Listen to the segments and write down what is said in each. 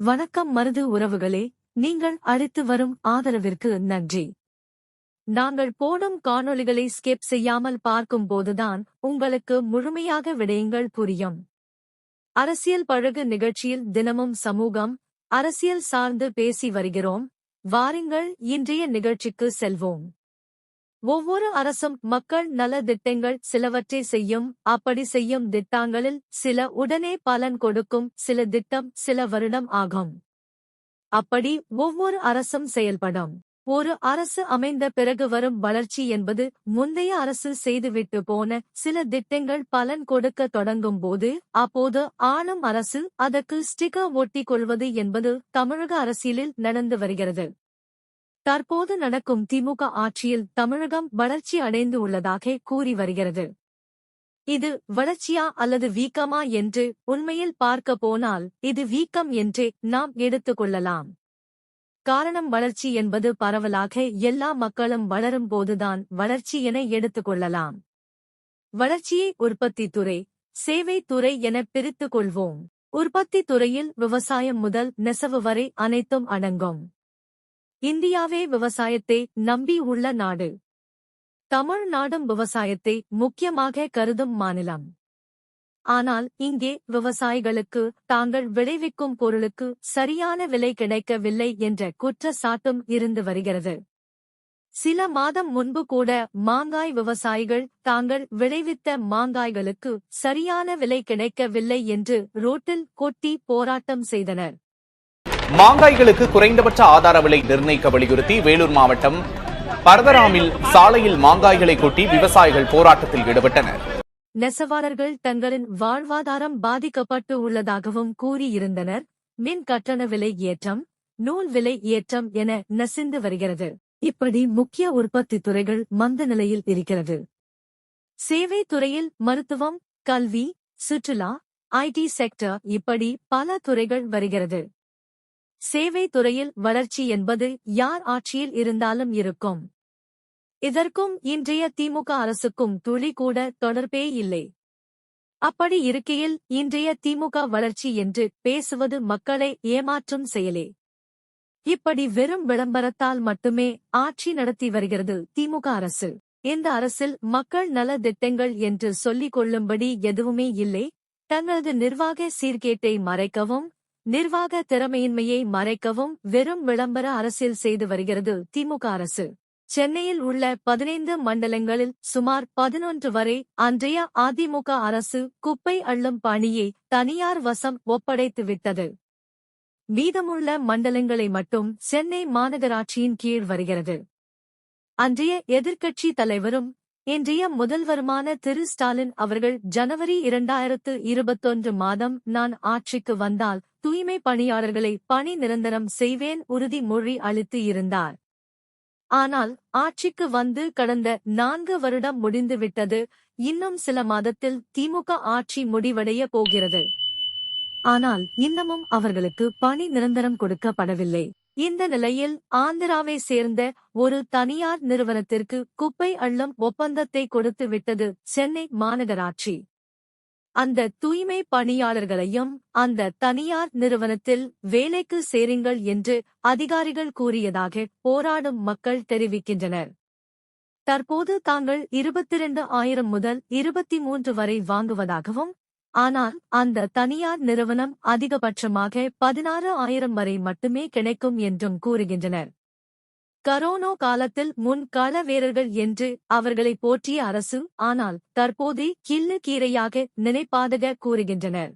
வணக்கம் மருது உறவுகளே நீங்கள் அளித்து வரும் ஆதரவிற்கு நன்றி. நாங்கள் போடும் காணொளிகளை ஸ்கிப் செய்யாமல் பார்க்கும்போதுதான் உங்களுக்கு முழுமையாக விடயங்கள் புரியும். அரசியல் பழகு நிகழ்ச்சியில் தினமும் சமூகம் அரசியல் சார்ந்து பேசி வருகிறோம். வாருங்கள் இன்றைய நிகழ்ச்சிக்கு செல்வோம். ஒவ்வொரு அரசும் மக்கள் நல திட்டங்கள் சிலவற்றை செய்யும் அப்படி செய்யும் திட்டங்களில் சில உடனே பலன் கொடுக்கும் சில திட்டம் சில வருடம் ஆகும். அப்படி ஒவ்வொரு அரசும் செயல்படும். ஒரு அரசு அமைந்த பிறகு வரும் வளர்ச்சி என்பது முந்தைய அரசு செய்துவிட்டு போன சில திட்டங்கள் பலன் கொடுக்க தொடங்கும் போது அப்போது ஆளும் அரசு அதற்கு ஸ்டிக்கர் ஒட்டிக் கொள்வது என்பது தமிழக அரசியலில் நடந்து வருகிறது. தற்போது நடக்கும் திமுக ஆட்சியில் தமிழகம் வளர்ச்சி அடைந்து உள்ளதாக கூறி வருகிறது. இது வளர்ச்சியா அல்லது வீக்கமா என்று உண்மையில் பார்க்க போனால் இது வீக்கம் என்றே நாம் எடுத்துக் கொள்ளலாம். காரணம் வளர்ச்சி என்பது பரவலாக எல்லா மக்களும் வளரும் போதுதான் வளர்ச்சி என எடுத்துக் கொள்ளலாம். வளர்ச்சியை உற்பத்தி துறை சேவை துறை என பிரித்துக் கொள்வோம். உற்பத்தி துறையில் விவசாயம் முதல் நெசவு வரை அனைத்தும் அடங்கும். இந்தியாவே விவசாயத்தை நம்பி உள்ள நாடு. தமிழ்நாடும் விவசாயத்தை முக்கியமாக கருதும் மாநிலம். ஆனால் இங்கே விவசாயிகளுக்கு தாங்கள் விளைவிக்கும் பொருளுக்கு சரியான விலை கிடைக்கவில்லை என்ற குற்றச்சாட்டும் இருந்து வருகிறது. சில மாதம் முன்பு கூட மாங்காய் விவசாயிகள் தாங்கள் விளைவித்த மாங்காய்களுக்கு சரியான விலை கிடைக்கவில்லை என்று ரோட்டில் கொட்டி போராட்டம் செய்தனர். மாங்காய்களுக்கு குறைந்தபட்ச ஆதார விலை நிர்ணயிக்க வலியுறுத்தி வேலூர் மாவட்டம் பரதராமில் சாலையில் மாங்காய்களை கொட்டி விவசாயிகள் போராட்டத்தில் ஈடுபட்டனர். நெசவாளர்கள் தங்களின் வாழ்வாதாரம் பாதிக்கப்பட்டு உள்ளதாகவும் கூறியிருந்தனர். மின் கட்டண விலை ஏற்றம் நூல் விலை ஏற்றம் என நசிந்து வருகிறது. இப்படி முக்கிய உற்பத்தி துறைகள் மந்த நிலையில் இருக்கிறது. சேவை துறையில் மருத்துவம் கல்வி சுற்றுலா ஐடி செக்டர் இப்படி பல துறைகள் வருகிறது. சேவை துறையில் வளர்ச்சி என்பது யார் ஆட்சியில் இருந்தாலும் இருக்கும். இதற்கும் இன்றைய திமுக அரசுக்கும் துளி கூட தொடர்பே இல்லை. அப்படி இருக்கையில் இன்றைய திமுக வளர்ச்சி என்று பேசுவது மக்களை ஏமாற்றும் செயலே. இப்படி வெறும் விளம்பரத்தால் மட்டுமே ஆட்சி நடத்தி வருகிறது திமுக அரசு. இந்த அரசில் மக்கள் நல திட்டங்கள் என்று சொல்லிக் கொள்ளும்படி எதுவுமே இல்லை. தங்களது நிர்வாக சீர்கேட்டை மறைக்கவும் நிர்வாக திறமையின்மையை மறைக்கவும் வெறும் விளம்பர அரசியல் செய்து வருகிறது திமுக அரசு. சென்னையில் உள்ள பதினைந்து மண்டலங்களில் சுமார் பதினொன்று வரை அன்றைய அதிமுக அரசு குப்பை அள்ளும் பணியை தனியார் வசம் ஒப்படைத்துவிட்டது மீதமுள்ள மண்டலங்களை மட்டும் சென்னை மாநகராட்சியின் கீழ் வருகிறது. அன்றைய எதிர்க்கட்சி தலைவரும் இன்றைய முதல்வருமான திரு. ஸ்டாலின் அவர்கள் ஜனவரி இரண்டாயிரத்து இருபத்தொன்று மாதம் நான் ஆட்சிக்கு வந்தால் தூய்மை பணியாளர்களை பணி நிரந்தரம் செய்வேன் உறுதிமொழி அளித்து இருந்தார். ஆனால் ஆட்சிக்கு வந்து கடந்த நான்கு வருடம் முடிந்துவிட்டது. இன்னும் சில மாதத்தில் திமுக ஆட்சி முடிவடைய போகிறது. ஆனால் இன்னமும் அவர்களுக்கு பணி நிரந்தரம் கொடுக்கப்படவில்லை. இந்த நிலையில் ஆந்திராவை சேர்ந்த ஒரு தனியார் நிறுவனத்திற்கு குப்பை அள்ளும் ஒப்பந்தத்தை கொடுத்து விட்டது சென்னை மாநகராட்சி. அந்த தூய்மை பணியாளர்களையும் அந்த தனியார் நிறுவனத்தில் வேலைக்கு சேருங்கள் என்று அதிகாரிகள் கூறியதாக போராடும் மக்கள் தெரிவிக்கின்றனர். தற்போது தாங்கள் இருபத்திரண்டு ஆயிரம் முதல் இருபத்தி மூன்று வரை வாங்குவதாகவும் ஆனால் அந்த தனியார் நிறுவனம் அதிகபட்சமாக பதினாறு ஆயிரம் வரை மட்டுமே கிடைக்கும் என்றும் கூறுகின்றனர். கரோனோ காலத்தில் முன் கள வீரர்கள் என்று அவர்களை போற்றிய அரசு ஆனால் தற்போது கில்லு கீரையாக நினைப்பாதக கூறுகின்றனர்.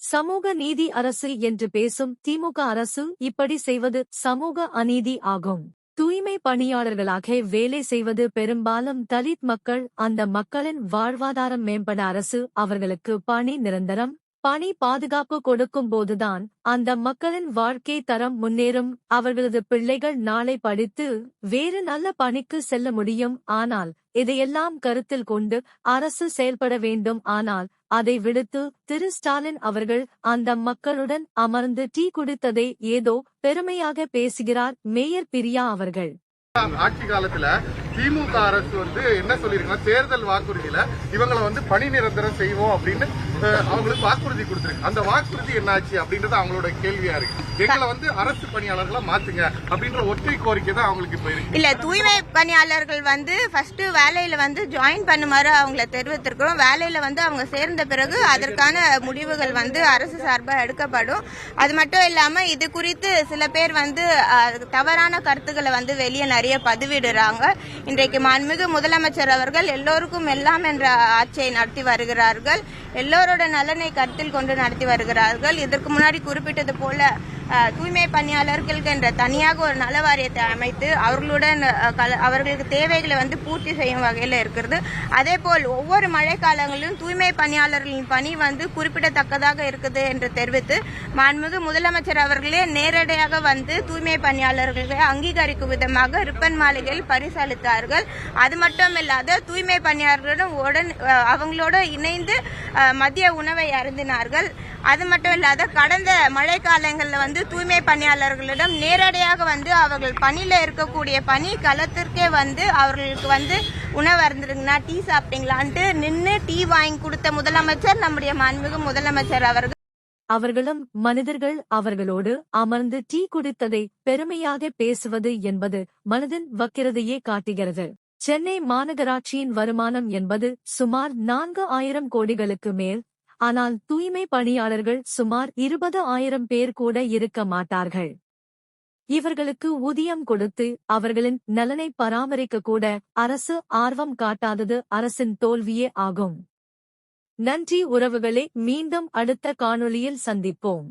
சமூக நீதி அரசு என்று பேசும் திமுக அரசு இப்படி செய்வது சமூக அநீதி ஆகும். தூய்மை பணியாளர்களாக வேலை செய்வது பெரும்பாலும் தலித் மக்கள் அந்த மக்களின் வாழ்வாதாரம் மேம்பட அரசு அவர்களுக்கு பணி நிரந்தரம் பணி பாதுகாப்பு கொடுக்கும் போதுதான் அந்த மக்களின் வாழ்க்கை தரம் முன்னேறும் அவர்களது பிள்ளைகள் நாளை படித்து வேறு நல்ல பணிக்கு செல்ல முடியும். ஆனால் இதையெல்லாம் கருத்தில் கொண்டு அரசு செயல்பட வேண்டும். ஆனால் அதை விடுத்து திரு ஸ்டாலின் அவர்கள் அந்த மக்களுடன் அமர்ந்து டீ குடித்ததை ஏதோ பெருமையாக பேசுகிறார் மேயர் பிரியா அவர்கள். ஆட்சி காலத்துல திமுக அரசு வந்து என்ன சொல்லிருக்காங்க தேர்தல் வாக்குறுதியில இவங்களை வந்து பணி நிரந்தரம் செய்வோம் அப்படின்னு அவங்களுக்கு வாக்குறுதி கொடுத்துருக்கு. அந்த வாக்குறுதி என்னாச்சு அப்படின்றது அவங்களோட கேள்வியா இருக்கு. எங்களை வந்து அரசு பணியாளர்களை மாத்துங்க அப்படின்ற ஒற்றை கோரிக்கை தான் அவங்களுக்கு இப்ப இருக்கு. இல்ல தூய்மை பணியாளர்கள் வந்து ஃபர்ஸ்ட் வேலையில வந்து ஜாயின் பண்ணுமாறு அவங்கள தெரிவித்திருக்கிறோம். வேலையில வந்து அவங்க சேர்ந்த பிறகு அதற்கான முடிவுகள் வந்து அரசு சார்பாக எடுக்கப்படும். அது மட்டும் இல்லாம இது குறித்து சில பேர் வந்து தவறான கருத்துக்களை வந்து வெளியே நிறைய பதிவிடுறாங்க. இன்றைக்கு மாண்புமிகு முதலமைச்சர் அவர்கள் எல்லோருக்கும் எல்லாம் என்ற ஆட்சியை நடத்தி வருகிறார்கள். எல்லோரோட நலனை கருத்தில் கொண்டு நடத்தி வருகிறார்கள். இதற்கு முன்னாடி குறிப்பிட்டது போல தூய்மை பணியாளர்களுக்கு என்ற தனியாக ஒரு நல வாரியத்தை அமைத்து அவர்களுடன் கல- அவர்களுக்கு தேவைகளை வந்து பூர்த்தி செய்யும் வகையில் இருக்கிறது. அதே போல் ஒவ்வொரு மழைக்காலங்களிலும் தூய்மை பணியாளர்களின் பணி வந்து குறிப்பிடத்தக்கதாக இருக்குது என்று தெரிவித்து மாண்புமிகு முதலமைச்சர் அவர்களே நேரடியாக வந்து தூய்மை பணியாளர்களை அங்கீகரிக்கும் விதமாக ரிப்பன் மாளிகையில் பரிசளித்தார்கள். அது மட்டும் இல்லாத தூய்மை பணியாளர்களுடன் உடன் அவங்களோட இணைந்து மதிய உணவை அருந்தினார்கள். அது மட்டும் இல்லாத கடந்த மழை காலங்களில் வந்து தூய்மை பணியாளர்களிடம் நேரடியாக வந்து அவர்கள் பணியில இருக்கக்கூடிய பணி களத்திற்கே வந்து அவர்களுக்கு வந்து உணவு டீ சாப்பிட்டீங்களான்ட்டு நின்று டீ வாங்கி கொடுத்த முதலமைச்சர் நம்முடைய மாண்புமிகு முதலமைச்சர் அவர்கள். அவர்களும் மனிதர்கள் அவர்களோடு அமர்ந்து டீ குடித்ததை பெருமையாக பேசுவது என்பது மனதின் வக்கிரதையே காட்டுகிறது. சென்னை மாநகராட்சியின் வருமானம் என்பது சுமார் நான்கு ஆயிரம் கோடிகளுக்கு மேல் ஆனால் தூய்மை பணியாளர்கள் சுமார் இருபது ஆயிரம் பேர் கூட இருக்க மாட்டார்கள். இவர்களுக்கு ஊதியம் கொடுத்து அவர்களின் நலனை பராமரிக்க கூட அரசு ஆர்வம் காட்டாதது அரசின் தோல்வியே ஆகும். நன்றி உறவுகளே மீண்டும் அடுத்த காணொளியில் சந்திப்போம்.